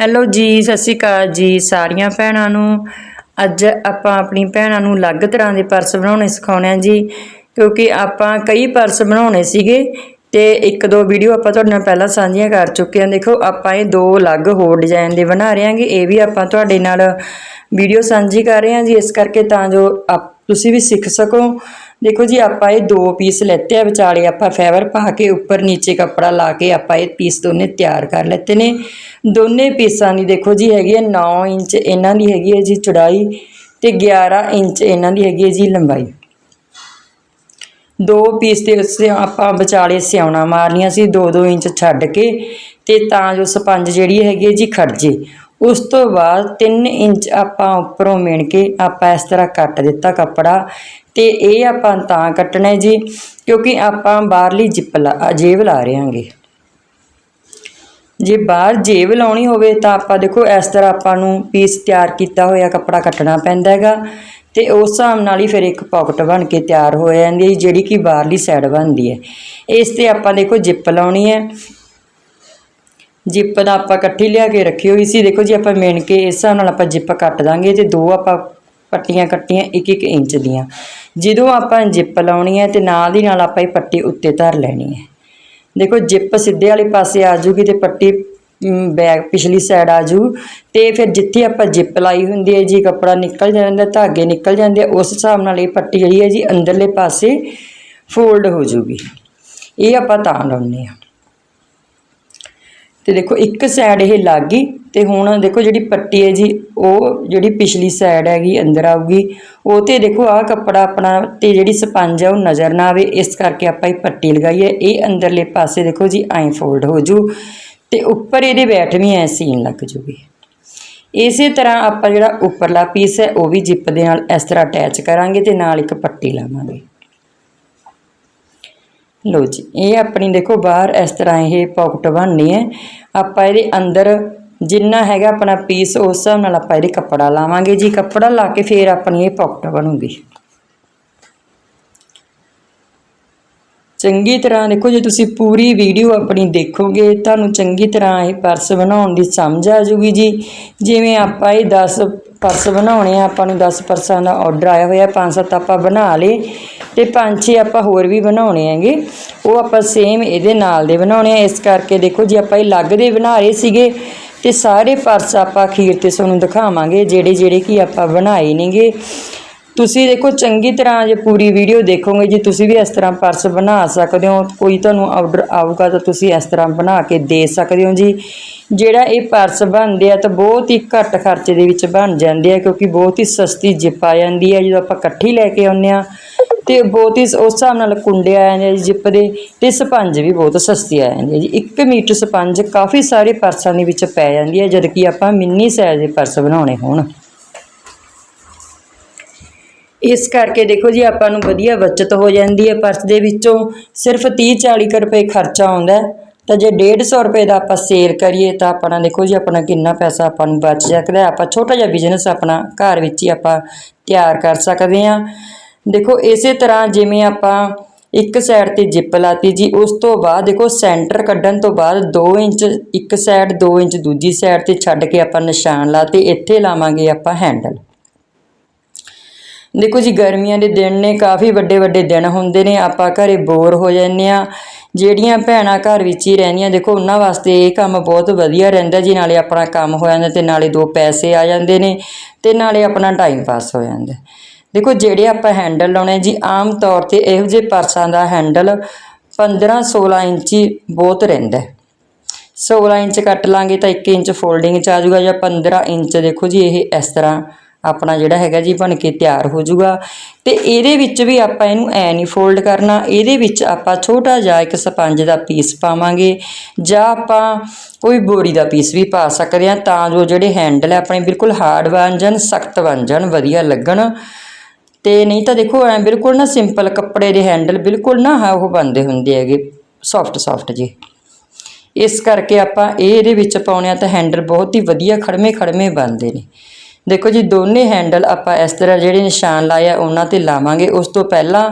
Hello ਜੀ, ਸਤਿ ਸ਼੍ਰੀ ਅਕਾਲ ਜੀ ਸਾਰੀਆਂ ਭੈਣਾਂ ਨੂੰ। ਅੱਜ ਆਪਾਂ ਆਪਣੀ ਭੈਣਾਂ ਨੂੰ ਅਲੱਗ ਤਰ੍ਹਾਂ ਦੇ ਪਰਸ ਬਣਾਉਣੇ ਸਿਖਾਉਣੇ ਆ ਜੀ, ਕਿਉਂਕਿ ਆਪਾਂ ਕਈ ਪਰਸ ਬਣਾਉਣੇ ਸੀਗੇ ਤੇ ਇੱਕ ਦੋ ਵੀਡੀਓ ਆਪਾਂ ਤੁਹਾਡੇ ਨਾਲ ਪਹਿਲਾਂ ਸਾਂਝੀਆਂ ਕਰ ਚੁੱਕੇ ਹਾਂ। ਦੇਖੋ, ਆਪਾਂ ਇਹ ਦੋ ਅਲੱਗ ਹੋਰ ਡਿਜ਼ਾਈਨ ਦੇ ਬਣਾ ਰਹੇ ਹਾਂਗੇ, ਇਹ ਵੀ ਆਪਾਂ ਤੁਹਾਡੇ ਨਾਲ ਵੀਡੀਓ ਸਾਂਝੀ ਕਰ ਰਹੇ ਹਾਂ ਜੀ। ਇਸ ਕਰਕੇ ਤਾਂ ਜੋ ਆਪ- ਤੁਸੀਂ ਵੀ ਸਿੱਖ ਸਕੋ। ਦੇਖੋ ਜੀ, ਆਪਾਂ ਇਹ ਦੋ ਪੀਸ ਲੈਤੇ ਆ ਵਿਚਾਲੇ, ਆਪਾਂ ਫਾਈਬਰ ਪਾ ਕੇ ਉੱਪਰ ਨੀਚੇ ਕੱਪੜਾ ਲਾ ਕੇ ਆਪਾਂ ਇਹ ਪੀਸ ਦੋਨੇ ਤਿਆਰ ਕਰ ਲੈਤੇ ਨੇ। ਦੋਨੇ ਪੀਸਾਂ ਦੀ ਦੇਖੋ ਜੀ, ਹੈਗੀ ਹੈ 9 ਇੰਚ ਇਹਨਾਂ ਦੀ ਹੈਗੀ ਹੈ ਜੀ ਚੌੜਾਈ ਤੇ 11 ਇੰਚ ਇਹਨਾਂ ਦੀ ਹੈਗੀ ਹੈ ਜੀ ਲੰਬਾਈ। ਦੋ ਪੀਸ 'ਤੇ ਉੱਤੇ ਆਪਾਂ ਵਿਚਾਲੇ ਸਿਉਣਾ ਮਾਰਨੀਆਂ ਸੀ 2-2 ਇੰਚ ਛੱਡ ਕੇ ਤੇ ਤਾਂ ਜੋ ਸਪੰਜ ਜਿਹੜੀ ਹੈਗੀ ਹੈ ਜੀ ਖੜ ਜੇ। ਉਸ ਤੋਂ ਬਾਅਦ 3 ਇੰਚ ਆਪਾਂ ਉੱਪਰੋਂ ਮਿਣ ਕੇ ਆਪਾਂ ਇਸ ਤਰ੍ਹਾਂ ਕੱਟ ਦਿੱਤਾ ਕੱਪੜਾ ਤੇ ਇਹ ਆਪਾਂ ਤਾਂ ਕੱਟਣਾ ਜੀ, ਕਿਉਂਕਿ ਆਪਾਂ ਬਾਹਰਲੀ ਜਿੱਪ ਲਾ ਜੇਬ ਲਾ ਰਹੇ ਹਾਂਗੇ। ਜੇ ਬਾਹਰ ਜੇਬ ਲਾਉਣੀ ਹੋਵੇ ਤਾਂ ਆਪਾਂ ਦੇਖੋ ਇਸ ਤਰ੍ਹਾਂ ਆਪਾਂ ਨੂੰ ਪੀਸ ਤਿਆਰ ਕੀਤਾ ਹੋਇਆ ਕੱਪੜਾ ਕੱਟਣਾ ਪੈਂਦਾ ਹੈਗਾ ਤੇ ਉਸ ਹਿਸਾਬ ਨਾਲ ਹੀ ਫਿਰ ਇੱਕ ਪਾਕਟ ਬਣ ਕੇ ਤਿਆਰ ਹੋ ਜਾਂਦੀ ਹੈ ਜਿਹੜੀ ਕਿ ਬਾਹਰਲੀ ਸਾਈਡ ਬਣਦੀ ਹੈ। ਇਸ ਤੇ ਆਪਾਂ ਦੇਖੋ ਜਿੱਪ ਲਾਉਣੀ ਹੈ। ਜਿੱਪ ਦਾ ਆਪਾਂ ਇਕੱਠੀ ਲਿਆ ਕੇ ਰੱਖੀ ਹੋਈ ਸੀ। ਦੇਖੋ ਜੀ ਆਪਾਂ ਮਿਣ ਕੇ ਇਸ ਹਿਸਾਬ ਨਾਲ ਆਪਾਂ ਜਿੱਪ ਕੱਟ ਦਾਂਗੇ ਤੇ ਦੋ ਆਪਾਂ ਪੱਟੀਆਂ ਕੱਟੀਆਂ 1-1 ਇੰਚ ਦੀਆਂ। ਜਦੋਂ ਆਪਾਂ ਜਿੱਪ ਲਾਉਣੀ ਹੈ ਤੇ ਨਾਲ ਦੀ ਨਾਲ ਆਪਾਂ ਇਹ ਪੱਟੀ ਉੱਤੇ ਧਰ ਲੈਣੀ ਹੈ। ਦੇਖੋ ਜਿੱਪ ਸਿੱਧੇ ਵਾਲੇ ਪਾਸੇ ਆ ਜੂਗੀ ਤੇ ਪੱਟੀ ਮ, ਬੈਕ ਪਿਛਲੀ ਸਾਈਡ ਆ ਜੂ ਤੇ ਫਿਰ ਜਿੱਥੇ ਆਪਾਂ ਜਿੱਪ ਲਾਈ ਹੁੰਦੀ ਹੈ ਜੀ ਕੱਪੜਾ ਨਿਕਲ ਜਾਂਦਾ ਧਾਗੇ ਨਿਕਲ ਜਾਂਦੇ ਆ, ਉਸ ਹਿਸਾਬ ਨਾਲ ਇਹ ਪੱਟੀ ਜਿਹੜੀ ਹੈ ਜੀ ਅੰਦਰਲੇ ਪਾਸੇ ਫੋਲਡ ਹੋ ਜੂਗੀ। ਇਹ ਆਪਾਂ ਤਾਂ ਲਾਉਣੀ ਆ ਤੇ ਦੇਖੋ, ਇੱਕ ਸਾਈਡ ਇਹ ਲੱਗ ਗਈ ਤੇ ਹੁਣ ਦੇਖੋ ਜਿਹੜੀ ਪੱਟੀ ਹੈ ਜੀ, ਉਹ ਜਿਹੜੀ ਪਿਛਲੀ ਸਾਈਡ ਹੈਗੀ, ਅੰਦਰ ਆਊਗੀ। ਉਹ ਤੇ ਦੇਖੋ, ਆਹ ਕੱਪੜਾ ਆਪਣਾ ਤੇ ਜਿਹੜੀ ਸਪੰਜ ਹੈ ਉਹ ਨਜ਼ਰ ਨਾ ਆਵੇ। ਇਸ ਕਰਕੇ ਆਪਾਂ ਇਹ ਪੱਟੀ ਲਗਾਈ ਹੈ ਇਹ ਅੰਦਰਲੇ ਪਾਸੇ ਦੇਖੋ ਜੀ, ਐਂ ਫੋਲਡ ਹੋ ਜੂ ਤੇ ਉੱਪਰ ਇਹਦੇ ਬੈਠ ਵੀ ਐ ਸੀਨ ਲੱਗ ਜੂਗੀ। ਇਸੇ ਤਰ੍ਹਾਂ ਆਪਾਂ ਜਿਹੜਾ ਉੱਪਰਲਾ ਪੀਸ ਹੈ, ਉਹ ਵੀ ਜਿੱਪ ਦੇ ਨਾਲ ਇਸ ਤਰ੍ਹਾਂ ਅਟੈਚ ਕਰਾਂਗੇ ਤੇ ਨਾਲ ਇੱਕ ਪੱਟੀ ਲਾਵਾਂਗੇ। ਲੋ ਜੀ, ਇਹ ਆਪਣੀ ਦੇਖੋ ਬਾਹਰ ਇਸ ਤਰ੍ਹਾਂ ਇਹ ਪਾਕਟ ਬਣਨੀ ਹੈ। ਆਪਾਂ ਇਹਦੇ ਅੰਦਰ ਜਿੰਨਾ ਹੈਗਾ ਆਪਣਾ ਪੀਸ ਉਸ ਹਿਸਾਬ ਨਾਲ ਆਪਾਂ ਇਹਦੇ ਕੱਪੜਾ ਲਾਵਾਂਗੇ ਜੀ। ਕੱਪੜਾ ਲਾ ਕੇ ਫਿਰ ਆਪਣੀ ਇਹ ਪਾਕਟ ਬਣੂਗੀ। ਚੰਗੀ ਤਰ੍ਹਾਂ ਦੇਖੋ, ਜੇ ਤੁਸੀਂ ਪੂਰੀ ਵੀਡੀਓ ਆਪਣੀ ਦੇਖੋਗੇ, ਤੁਹਾਨੂੰ ਚੰਗੀ ਤਰ੍ਹਾਂ ਇਹ ਪਰਸ ਬਣਾਉਣ ਦੀ ਸਮਝ ਆ ਜੂਗੀ ਜੀ। ਜਿਵੇਂ ਆਪਾਂ ਇਹ 10 ਪਰਸ ਬਣਾਉਣੇ ਆ, ਆਪਾਂ ਨੂੰ 10 ਪਰਸਾਂ ਦਾ ਆਰਡਰ ਆਇਆ ਹੋਇਆ, ਪੰਜ ਸੱਤ ਆਪਾਂ ਬਣਾ ਲਏ। ਤੇ ਪੰਜ ਛੇ ਆਪਾਂ ਹੋਰ ਵੀ ਬਣਾਉਣੇ ਹੈਗੇ। ਉਹ ਆਪਾਂ ਸੇਮ ਇਹਦੇ ਨਾਲ ਦੇ ਬਣਾਉਣੇ ਆ। ਇਸ ਕਰਕੇ ਦੇਖੋ ਜੀ ਆਪਾਂ ਇਹ ਅਲੱਗ ਦੇ ਬਣਾ ਰਹੇ ਸੀਗੇ, ਤੇ ਸਾਰੇ ਪਰਸ ਆਪਾਂ ਅਖੀਰ ਤੇ ਤੁਹਾਨੂੰ ਦਿਖਾਵਾਂਗੇ, ਜਿਹੜੇ ਜਿਹੜੇ ਕੀ ਆਪਾਂ ਬਣਾਏ ਨੇਗੇ। ਤੁਸੀਂ ਦੇਖੋ ਚੰਗੀ ਤਰ੍ਹਾਂ ਜੇ ਪੂਰੀ ਵੀਡੀਓ ਦੇਖੋਗੇ, ਜੇ ਤੁਸੀਂ ਵੀ ਇਸ ਤਰ੍ਹਾਂ ਪਰਸ ਬਣਾ ਸਕਦੇ ਹੋ, ਕੋਈ ਤੁਹਾਨੂੰ ਆਰਡਰ ਆਊਗਾ ਤਾਂ ਤੁਸੀਂ ਇਸ ਤਰ੍ਹਾਂ ਬਣਾ ਕੇ ਦੇ ਸਕਦੇ ਹੋ ਜੀ। ਜਿਹੜਾ ਇਹ ਪਰਸ ਬਣਦੇ ਆ ਤਾਂ ਬਹੁਤ ਹੀ ਘੱਟ ਖਰਚੇ ਦੇ ਵਿੱਚ ਬਣ ਜਾਂਦੇ ਆ, ਕਿਉਂਕਿ ਬਹੁਤ ਹੀ ਸਸਤੀ ਜਿੱਪ ਆ ਜਾਂਦੀ ਹੈ ਜਦੋਂ ਆਪਾਂ ਇਕੱਠੀ ਲੈ ਕੇ ਆਉਂਦੇ ਆ ਤੇ ਬਹੁਤ ਹੀ ਉਸ ਹਿਸਾਬ ਨਾਲ ਕੁੰਡੇ ਆ ਜਾਂਦੇ ਆ ਜੀ, ਜਿੱਪ ਦੇ, ਤੇ ਸਪੰਜ ਵੀ ਬਹੁਤ ਸਸਤੀ ਆ ਜਾਂਦੀ ਹੈ ਜੀ। 1 ਮੀਟਰ ਸਪੰਜ ਕਾਫੀ ਸਾਰੇ ਪਰਸਾਂ ਦੇ ਵਿੱਚ ਪੈ ਜਾਂਦੀ ਹੈ ਜਦ ਕਿ ਆਪਾਂ ਮਿੰਨੀ ਸਾਈਜ਼ ਦੇ ਪਰਸ ਬਣਾਉਣੇ ਹੋਣ। ਇਸ ਕਰਕੇ ਦੇਖੋ ਜੀ, ਆਪਾਂ ਨੂੰ ਵਧੀਆ ਬਚਤ ਹੋ ਜਾਂਦੀ ਹੈ ਪਰਸ ਦੇ ਵਿੱਚੋਂ। ਸਿਰਫ 30 40 ਕੁ ਰੁਪਏ ਖਰਚਾ ਆਉਂਦਾ ਤਾਂ ਜੇ 150 ਰੁਪਏ ਦਾ ਆਪਾਂ ਸੇਲ ਕਰੀਏ, ਤਾਂ ਆਪਣਾ ਦੇਖੋ ਜੀ, ਆਪਣਾ ਕਿੰਨਾ ਪੈਸਾ ਆਪਾਂ ਨੂੰ ਬਚ ਸਕਦਾ ਆਪਾਂ ਛੋਟਾ ਜਿਹਾ ਬਿਜ਼ਨਸ ਆਪਣਾ ਘਰ ਵਿੱਚ ਹੀ ਆਪਾਂ ਤਿਆਰ ਕਰ ਸਕਦੇ ਹਾਂ। ਦੇਖੋ, ਇਸੇ ਤਰ੍ਹਾਂ ਜਿਵੇਂ ਆਪਾਂ ਇੱਕ ਸਾਈਡ ਤੇ ਜਿੱਪ ਲਾਤੀ ਜੀ, ਉਸ ਤੋਂ ਬਾਅਦ ਦੇਖੋ ਸੈਂਟਰ ਕੱਢਣ ਤੋਂ ਬਾਅਦ 2 ਇੰਚ, ਇੱਕ ਸਾਈਡ 2 ਇੰਚ, ਦੂਜੀ ਸਾਈਡ ਤੇ ਛੱਡ ਕੇ ਆਪਾਂ ਨਿਸ਼ਾਨ ਲਾਤੇ, ਇੱਥੇ ਲਾਵਾਂਗੇ ਆਪਾਂ ਹੈਂਡਲ ਦੇਖੋ ਜੀ, ਗਰਮੀਆਂ ਦੇ ਦਿਨ ਨੇ, ਕਾਫੀ ਵੱਡੇ ਵੱਡੇ ਦਿਨ ਹੁੰਦੇ ਨੇ, ਆਪਾਂ ਘਰੇ ਬੋਰ ਹੋ ਜਾਂਦੇ ਆ ਜਿਹੜੀਆਂ ਭੈਣਾਂ ਘਰ ਵਿੱਚ ਹੀ ਰਹਿੰਦੀਆਂ, ਦੇਖੋ, ਉਹਨਾਂ ਵਾਸਤੇ ਇਹ ਕੰਮ ਬਹੁਤ ਵਧੀਆ ਰਹਿੰਦਾ ਜੀ, ਨਾਲੇ ਆਪਣਾ ਕੰਮ ਹੋ ਜਾਂਦਾ ਤੇ ਨਾਲੇ ਦੋ ਪੈਸੇ ਆ ਜਾਂਦੇ ਨੇ ਤੇ ਨਾਲੇ ਆਪਣਾ ਟਾਈਮ ਪਾਸ ਹੋ ਜਾਂਦਾ। ਦੇਖੋ ਜਿਹੜੇ ਆਪਾਂ ਹੈਂਡਲ ਲਾਉਣੇ ਜੀ, ਆਮ ਤੌਰ ਤੇ ਇਹੋ ਜਿਹੇ ਪਰਸਾਂ ਦਾ ਹੈਂਡਲ 15 16 ਇੰਚੀ ਬਹੁਤ ਰਹਿੰਦਾ ਹੈ। 16 ਇੰਚ ਕੱਟ ਲਾਂਗੇ ਤਾਂ 1 ਇੰਚ ਫੋਲਡਿੰਗ ਚ ਆ ਜਾਊਗਾ ਜਾਂ 15 ਇੰਚ ਦੇਖੋ ਜੀ, ਇਹ ਇਸ ਤਰ੍ਹਾਂ ਆਪਣਾ ਜਿਹੜਾ ਹੈਗਾ ਜੀ ਬਣ ਕੇ ਤਿਆਰ ਹੋ ਜਾਊਗਾ। ਤੇ ਇਹਦੇ ਵਿੱਚ ਵੀ ਆਪਾਂ ਇਹਨੂੰ ਐ ਨਹੀਂ ਫੋਲਡ ਕਰਨਾ, ਇਹਦੇ ਵਿੱਚ ਆਪਾਂ ਛੋਟਾ ਜਿਹਾ ਇੱਕ ਸਪੰਜ ਦਾ ਪੀਸ ਪਾਵਾਂਗੇ ਜਾਂ ਆਪਾਂ ਕੋਈ ਬੋਰੀ ਦਾ ਪੀਸ ਵੀ ਪਾ ਸਕਦੇ ਹਾਂ ਤਾਂ ਜੋ ਜਿਹੜੇ ਹੈਂਡਲ ਹੈ ਆਪਣੇ ਬਿਲਕੁਲ ਹਾਰਡ ਬਣ ਜਾਣ, ਸਖਤ ਬਣ ਜਾਣ, ਵਧੀਆ ਲੱਗਣ। ਤੇ ਨਹੀਂ ਤਾਂ ਦੇਖੋ, ਐ ਬਿਲਕੁਲ ਨਾ ਸਿੰਪਲ ਕੱਪੜੇ ਦੇ ਹੈਂਡਲ ਬਿਲਕੁਲ ਨਾ ਹਾਂ ਉਹ ਬੰਦੇ ਹੁੰਦੇ ਹੈਗੇ ਸੌਫਟ ਸੌਫਟ ਜੀ ਇਸ ਕਰਕੇ ਆਪਾਂ ਇਹ ਇਹਦੇ ਵਿੱਚ ਪਾਉਣੇ ਆ ਤਾਂ ਹੈਂਡਲ ਬਹੁਤ ਹੀ ਵਧੀਆ ਖੜਮੇ ਖੜਮੇ ਬਣਦੇ ਨੇ। ਦੇਖੋ ਜੀ, ਦੋਨੇ ਹੈਂਡਲ ਆਪਾਂ ਇਸ ਤਰ੍ਹਾਂ ਜਿਹੜੇ ਨਿਸ਼ਾਨ ਲਾਏ ਆ, ਉਹਨਾਂ ਤੇ ਲਾਵਾਂਗੇ। ਉਸ ਤੋਂ ਪਹਿਲਾਂ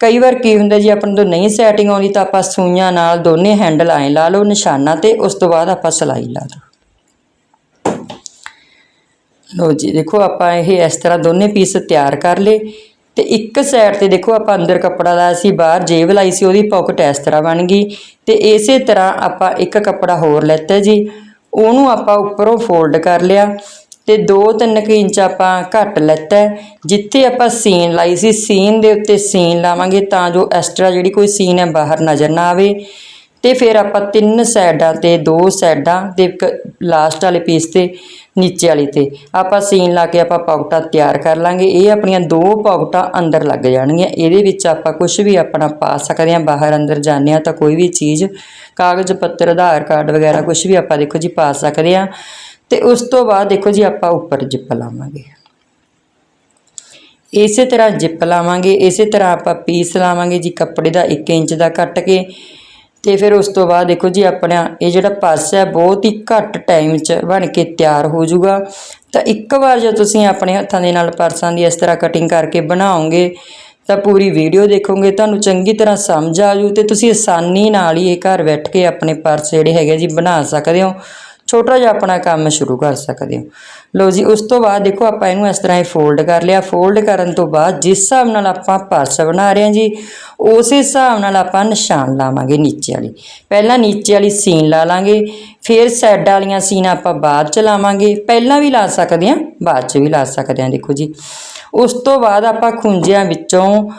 ਕਈ ਵਾਰ ਕੀ ਹੁੰਦਾ ਜੀ, ਆਪਾਂ ਨੂੰ ਨਹੀਂ ਸੈਟਿੰਗ ਆਉਂਦੀ ਤਾਂ ਆਪਾਂ ਸੂਈਆਂ ਨਾਲ ਦੋਨੇ ਹੈਂਡਲ ਐਂ ਲਾ ਲਓ ਨਿਸ਼ਾਨਾਂ ਤੇ, ਉਸ ਤੋਂ ਬਾਅਦ ਆਪਾਂ ਸਿਲਾਈ ਲਾ ਲਓ। ਲਓ ਜੀ, ਦੇਖੋ ਆਪਾਂ ਇਹ ਇਸ ਤਰ੍ਹਾਂ ਦੋਨੇ ਪੀਸ ਤਿਆਰ ਕਰ ਲਏ ਤੇ ਇੱਕ ਸਾਈਡ ਤੇ ਦੇਖੋ ਆਪਾਂ ਅੰਦਰ ਕੱਪੜਾ ਲਾਇਆ ਸੀ, ਬਾਹਰ ਜੇਬ ਲਾਈ ਸੀ, ਉਹਦੀ ਪਾਕਟ ਇਸ ਤਰ੍ਹਾਂ ਬਣ ਗਈ ਤੇ ਇਸੇ ਤਰ੍ਹਾਂ ਆਪਾਂ ਇੱਕ ਕੱਪੜਾ ਹੋਰ ਲੈਤਾ ਜੀ, ਉਹਨੂੰ ਆਪਾਂ ਉੱਪਰੋਂ ਫੋਲਡ ਕਰ ਲਿਆ ਤੇ 2-3 ਇੰਚ ਆਪਾਂ ਘੱਟ ਲੈਤਾ, ਜਿੱਥੇ ਆਪਾਂ ਸੀਨ ਲਾਈ ਸੀ ਸੀਨ ਦੇ ਉੱਤੇ ਸੀਨ ਲਾਵਾਂਗੇ ਤਾਂ ਜੋ ਐਕਸਟਰਾ ਜਿਹੜੀ ਕੋਈ ਸੀਨ ਹੈ ਬਾਹਰ ਨਜ਼ਰ ਨਾ ਆਵੇ। ਤੇ ਫਿਰ ਆਪਾਂ ਤਿੰਨ ਸਾਈਡਾਂ ਤੇ, ਦੋ ਸਾਈਡਾਂ ਤੇ, ਇੱਕ ਲਾਸਟ ਵਾਲੇ ਪੀਸ ਤੇ, ਨੀਚੇ ਵਾਲੀ ਤੇ। ਆਪਾਂ ਸੀਨ ਲਾ ਕੇ ਆਪਾਂ ਪਾਕਟਾਂ ਤਿਆਰ ਕਰ ਲਾਂਗੇ। ਇਹ ਆਪਣੀਆਂ ਦੋ ਪਾਕਟਾਂ ਅੰਦਰ ਲੱਗ ਜਾਣਗੀਆਂ। ਇਹਦੇ ਵਿੱਚ ਆਪਾਂ ਕੁਝ ਵੀ ਆਪਣਾ ਪਾ ਸਕਦੇ ਹਾਂ, ਬਾਹਰ ਅੰਦਰ ਜਾਂਦੇ ਹਾਂ ਤਾਂ ਕੋਈ ਵੀ ਚੀਜ਼, ਕਾਗਜ਼, ਪੱਤਰ, ਆਧਾਰ ਕਾਰਡ ਵਗੈਰਾ ਕੁਝ ਵੀ ਆਪਾਂ ਦੇਖੋ ਜੀ ਪਾ ਸਕਦੇ ਹਾਂ। ਤੇ ਉਸ ਤੋਂ ਬਾਅਦ ਦੇਖੋ ਜੀ ਆਪਾਂ ਉੱਪਰ ਜਿੱਪ ਲਾਵਾਂਗੇ। ਇਸੇ ਤਰ੍ਹਾਂ ਜਿੱਪ ਲਾਵਾਂਗੇ। ਇਸੇ ਤਰ੍ਹਾਂ ਆਪਾਂ ਪੀਸ ਲਾਵਾਂਗੇ ਜੀ ਕੱਪੜੇ ਦਾ 1 ਇੰਚ ਦਾ ਕੱਟ ਕੇ। ਤੇ ਫਿਰ ਉਸ ਤੋਂ ਬਾਅਦ ਦੇਖੋ ਜੀ ਆਪਣਾ ਇਹ ਜਿਹੜਾ ਪਰਸ ਹੈ, ਬਹੁਤ ਹੀ ਘੱਟ ਟਾਈਮ 'ਚ ਬਣ ਕੇ ਤਿਆਰ ਹੋ ਜਾਊਗਾ। ਤਾਂ ਇੱਕ ਵਾਰ ਜੇ ਤੁਸੀਂ ਆਪਣੇ ਹੱਥਾਂ ਦੇ ਨਾਲ ਪਰਸਾਂ ਦੀ ਇਸ ਤਰ੍ਹਾਂ ਕਟਿੰਗ ਕਰਕੇ ਬਣਾਓਗੇ, ਤਾਂ ਪੂਰੀ ਵੀਡੀਓ ਦੇਖੋਗੇ, ਤੁਹਾਨੂੰ ਚੰਗੀ ਤਰ੍ਹਾਂ ਸਮਝ ਆ ਜੂ ਤੇ ਤੁਸੀਂ ਆਸਾਨੀ ਨਾਲ ਹੀ ਇਹ ਘਰ ਬੈਠ ਕੇ ਆਪਣੇ ਪਰਸ ਜਿਹੜੇ ਹੈਗੇ ਜੀ ਬਣਾ ਸਕਦੇ ਹੋ। ਛੋਟਾ ਜਿਹਾ ਆਪਣਾ ਕੰਮ ਸ਼ੁਰੂ ਕਰ ਸਕਦੇ ਹੋ। ਲਓ ਜੀ, ਉਸ ਤੋਂ ਬਾਅਦ ਦੇਖੋ, ਆਪਾਂ ਇਹਨੂੰ ਇਸ ਤਰ੍ਹਾਂ ਹੀ ਫੋਲਡ ਕਰ ਲਿਆ। ਫੋਲਡ ਕਰਨ ਤੋਂ ਬਾਅਦ ਜਿਸ ਹਿਸਾਬ ਨਾਲ ਆਪਾਂ ਪਰਸ ਬਣਾ ਰਹੇ ਹਾਂ ਜੀ, ਉਸੇ ਹਿਸਾਬ ਨਾਲ ਆਪਾਂ ਨਿਸ਼ਾਨ ਲਾਵਾਂਗੇ ਨੀਚੇ ਵਾਲੀ। ਪਹਿਲਾਂ ਨੀਚੇ ਵਾਲੀ ਸੀਨ ਲਾ ਲਾਂਗੇ, ਫਿਰ ਸਾਈਡ ਵਾਲੀਆਂ ਸੀਨ ਆਪਾਂ ਬਾਅਦ ਚ ਲਾਵਾਂਗੇ। ਪਹਿਲਾਂ ਵੀ ਲਾ ਸਕਦੇ ਹਾਂ, ਬਾਅਦ ਚ ਵੀ ਲਾ ਸਕਦੇ ਹਾਂ, ਦੇਖੋ ਜੀ। ਉਸ ਤੋਂ ਬਾਅਦ ਆਪਾਂ ਖੁੰਝਿਆਂ ਵਿੱਚੋਂ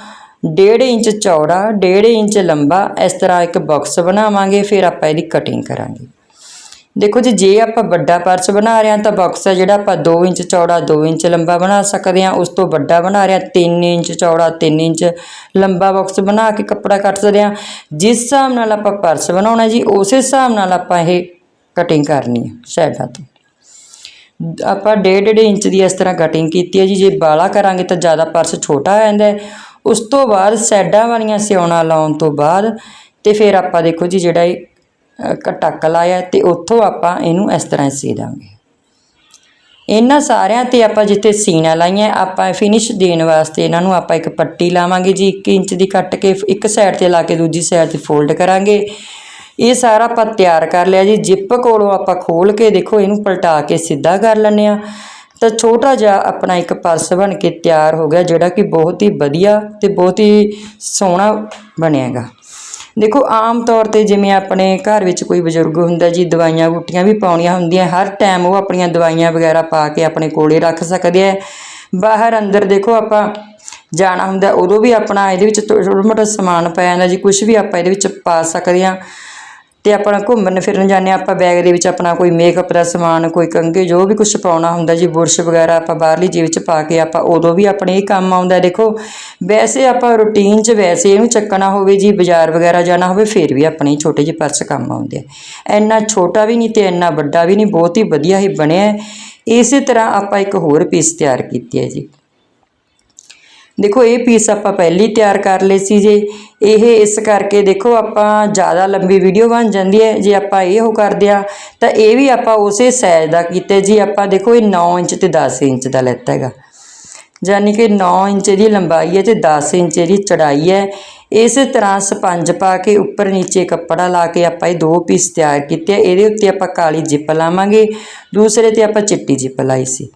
1.5 ਇੰਚ ਚੌੜਾ 1.5 ਇੰਚ ਲੰਬਾ ਇਸ ਤਰ੍ਹਾਂ ਇੱਕ ਬਾਕਸ ਬਣਾਵਾਂਗੇ, ਫਿਰ ਆਪਾਂ ਇਹਦੀ ਕਟਿੰਗ ਕਰਾਂਗੇ। ਦੇਖੋ ਜੀ, ਜੇ ਆਪਾਂ ਵੱਡਾ ਪਰਸ ਬਣਾ ਰਹੇ ਹਾਂ ਤਾਂ ਬਾਕਸ ਹੈ ਜਿਹੜਾ ਆਪਾਂ 2 ਇੰਚ ਚੌੜਾ 2 ਇੰਚ ਲੰਬਾ ਬਣਾ ਸਕਦੇ ਹਾਂ। ਉਸ ਤੋਂ ਵੱਡਾ ਬਣਾ ਰਹੇ ਹਾਂ 3 ਇੰਚ ਚੌੜਾ 3 ਇੰਚ ਲੰਬਾ ਬਾਕਸ ਬਣਾ ਕੇ ਕੱਪੜਾ ਕੱਟ ਸਕਦੇ ਹਾਂ। ਜਿਸ ਹਿਸਾਬ ਨਾਲ ਆਪਾਂ ਪਰਸ ਬਣਾਉਣਾ ਜੀ, ਉਸੇ ਹਿਸਾਬ ਨਾਲ ਆਪਾਂ ਇਹ ਕਟਿੰਗ ਕਰਨੀ ਹੈ ਸਾਈਡਾਂ ਤੋਂ ਆਪਾਂ 1.5 ਇੰਚ ਦੀ ਇਸ ਤਰ੍ਹਾਂ ਕਟਿੰਗ ਕੀਤੀ ਹੈ ਜੀ। ਜੇ ਬਾਲਾ ਕਰਾਂਗੇ ਤਾਂ ਜ਼ਿਆਦਾ ਪਰਸ ਛੋਟਾ ਆ ਜਾਂਦਾ ਹੈ। ਉਸ ਤੋਂ ਬਾਅਦ ਸਾਈਡਾਂ ਵਾਲੀਆਂ ਸਿਉਣਾ ਲਾਉਣ ਤੋਂ ਬਾਅਦ ਤੇ ਫਿਰ ਆਪਾਂ ਦੇਖੋ ਜੀ, ਜਿਹੜਾ ਇਹ ਟੱਕ ਲਾਇਆ ਤੇ ਉੱਥੋਂ ਆਪਾਂ ਇਹਨੂੰ ਇਸ ਤਰ੍ਹਾਂ ਸੀ ਦਾਂਗੇ ਇਹਨਾਂ ਸਾਰਿਆਂ ਤੇ ਆਪਾਂ ਜਿੱਥੇ ਸੀਨਾ ਲਾਈਆਂ, ਆਪਾਂ ਫਿਨਿਸ਼ ਦੇਣ ਵਾਸਤੇ ਇਹਨਾਂ ਨੂੰ ਆਪਾਂ ਇੱਕ ਪੱਟੀ ਲਾਵਾਂਗੇ ਜੀ 1 ਇੰਚ ਦੀ ਕੱਟ ਕੇ ਇੱਕ ਸਾਈਡ ਤੇ ਲਾ ਕੇ ਦੂਜੀ ਸਾਈਡ ਤੇ ਫੋਲਡ ਕਰਾਂਗੇ। ਇਹ ਸਾਰਾ ਆਪਾਂ ਤਿਆਰ ਕਰ ਲਿਆ ਜੀ ਜਿੱਪ ਕੋਲੋਂ ਆਪਾਂ ਖੋਲ ਕੇ ਦੇਖੋ ਇਹਨੂੰ ਪਲਟਾ ਕੇ ਸਿੱਧਾ ਕਰ ਲੈਂਦੇ ਆ ਤਾਂ ਛੋਟਾ ਜਿਹਾ ਆਪਣਾ ਇੱਕ ਪਰਸ ਬਣ ਕੇ ਤਿਆਰ ਹੋ ਗਿਆ, ਜਿਹੜਾ ਕਿ ਬਹੁਤ ਹੀ ਵਧੀਆ ਤੇ ਬਹੁਤ ਹੀ ਸੋਹਣਾ ਬਣਿਆਗਾ ਦੇਖੋ, ਆਮ ਤੌਰ ਤੇ ਜਿਵੇਂ ਆਪਣੇ ਘਰ ਵਿੱਚ ਕੋਈ ਬਜ਼ੁਰਗ ਹੁੰਦਾ ਜੀ, ਦਵਾਈਆਂ ਬੂਟੀਆਂ ਵੀ ਪਾਉਣੀਆਂ ਹੁੰਦੀਆਂ, ਹਰ ਟਾਈਮ ਉਹ ਆਪਣੀਆਂ ਦਵਾਈਆਂ ਵਗੈਰਾ ਪਾ ਕੇ ਆਪਣੇ ਕੋਲੇ ਰੱਖ ਸਕਦੇ ਆ। ਬਾਹਰ ਅੰਦਰ ਦੇਖੋ, ਆਪਾਂ ਜਾਣਾ ਹੁੰਦਾ, ਉਦੋਂ ਵੀ ਆਪਣਾ ਇਹਦੇ ਵਿੱਚ ਥੋੜਾ ਮੋਟਾ ਸਮਾਨ ਪੈ ਜਾਂਦਾ ਜੀ ਕੁਝ ਵੀ ਆਪਾਂ ਇਹਦੇ ਵਿੱਚ ਪਾ ਸਕਦੇ ਆ। ਤੇ ਆਪਣਾ ਘੁੰਮਣ ਫਿਰਨ ਜਾਂਦੇ ਹਾਂ, ਆਪਾਂ ਬੈਗ ਦੇ ਵਿੱਚ ਆਪਣਾ ਕੋਈ ਮੇਕਅਪ ਦਾ ਸਮਾਨ, ਕੋਈ ਕੰਘੇ, ਜੋ ਵੀ ਕੁਝ ਪਾਉਣਾ ਹੁੰਦਾ ਜੀ, ਬੁਰਸ਼ ਵਗੈਰਾ ਆਪਾਂ ਬਾਹਰਲੀ ਜੇਬ ਵਿੱਚ ਪਾ ਕੇ ਆਪਾਂ ਉਦੋਂ ਵੀ ਆਪਣੇ ਇਹ ਕੰਮ ਆਉਂਦਾ, ਦੇਖੋ। ਵੈਸੇ ਆਪਾਂ ਰੂਟੀਨ 'ਚ ਵੈਸੇ ਇਹਨੂੰ ਚੱਕਣਾ ਹੋਵੇ ਜੀ, ਬਾਜ਼ਾਰ ਵਗੈਰਾ ਜਾਣਾ ਹੋਵੇ, ਫਿਰ ਵੀ ਆਪਣੇ ਛੋਟੇ ਜਿਹੇ ਪਰਸ ਕੰਮ ਆਉਂਦੇ ਆ। ਇੰਨਾ ਛੋਟਾ ਵੀ ਨਹੀਂ ਤੇ ਇੰਨਾ ਵੱਡਾ ਵੀ ਨਹੀਂ, ਬਹੁਤ ਹੀ ਵਧੀਆ ਹੀ ਬਣਿਆ। ਹੈ। ਇਸੇ ਤਰ੍ਹਾਂ ਆਪਾਂ ਇੱਕ ਹੋਰ ਪੀਸ ਤਿਆਰ ਕੀਤੀ ਹੈ ਜੀ। ਦੇਖੋ ਇਹ ਪੀਸ ਆਪਾਂ ਪਹਿਲੀ ਤਿਆਰ ਕਰ ਲਏ ਸੀ ਜੇ ਇਹ ਇਸ ਕਰਕੇ ਦੇਖੋ ਆਪਾਂ ਜ਼ਿਆਦਾ ਲੰਬੀ ਵੀਡੀਓ ਬਣ ਜਾਂਦੀ ਹੈ ਜੇ ਆਪਾਂ ਇਹ ਹੋ ਕਰਦੇ ਆ ਤਾਂ ਇਹ ਵੀ ਆਪਾਂ ਉਸੇ ਸਾਈਜ਼ ਦਾ ਕੀਤਾ ਜੀ ਆਪਾਂ ਦੇਖੋ ਇਹ 9 ਇੰਚ ਤੇ 10 ਇੰਚ ਦਾ ਲੈਤਾ ਹੈਗਾ ਯਾਨੀ ਕਿ 9 ਇੰਚ ਦੀ ਲੰਬਾਈ ਹੈ ਤੇ 10 ਇੰਚ ਦੀ ਚੜਾਈ ਹੈ ਇਸੇ ਤਰ੍ਹਾਂ ਸਪੰਜ ਪਾ ਕੇ ਉੱਪਰ ਨੀਚੇ ਕੱਪੜਾ ਲਾ ਕੇ ਆਪਾਂ ਇਹ ਦੋ ਪੀਸ ਤਿਆਰ ਕੀਤੇ ਆ ਇਹਦੇ ਉੱਤੇ ਆਪਾਂ ਕਾਲੀ ਜਿੱਪ ਲਾਵਾਂਗੇ ਦੂਸਰੇ ਤੇ ਆਪਾਂ ਚਿੱਟੀ ਜਿੱਪ ਲਾਈ ਸੀ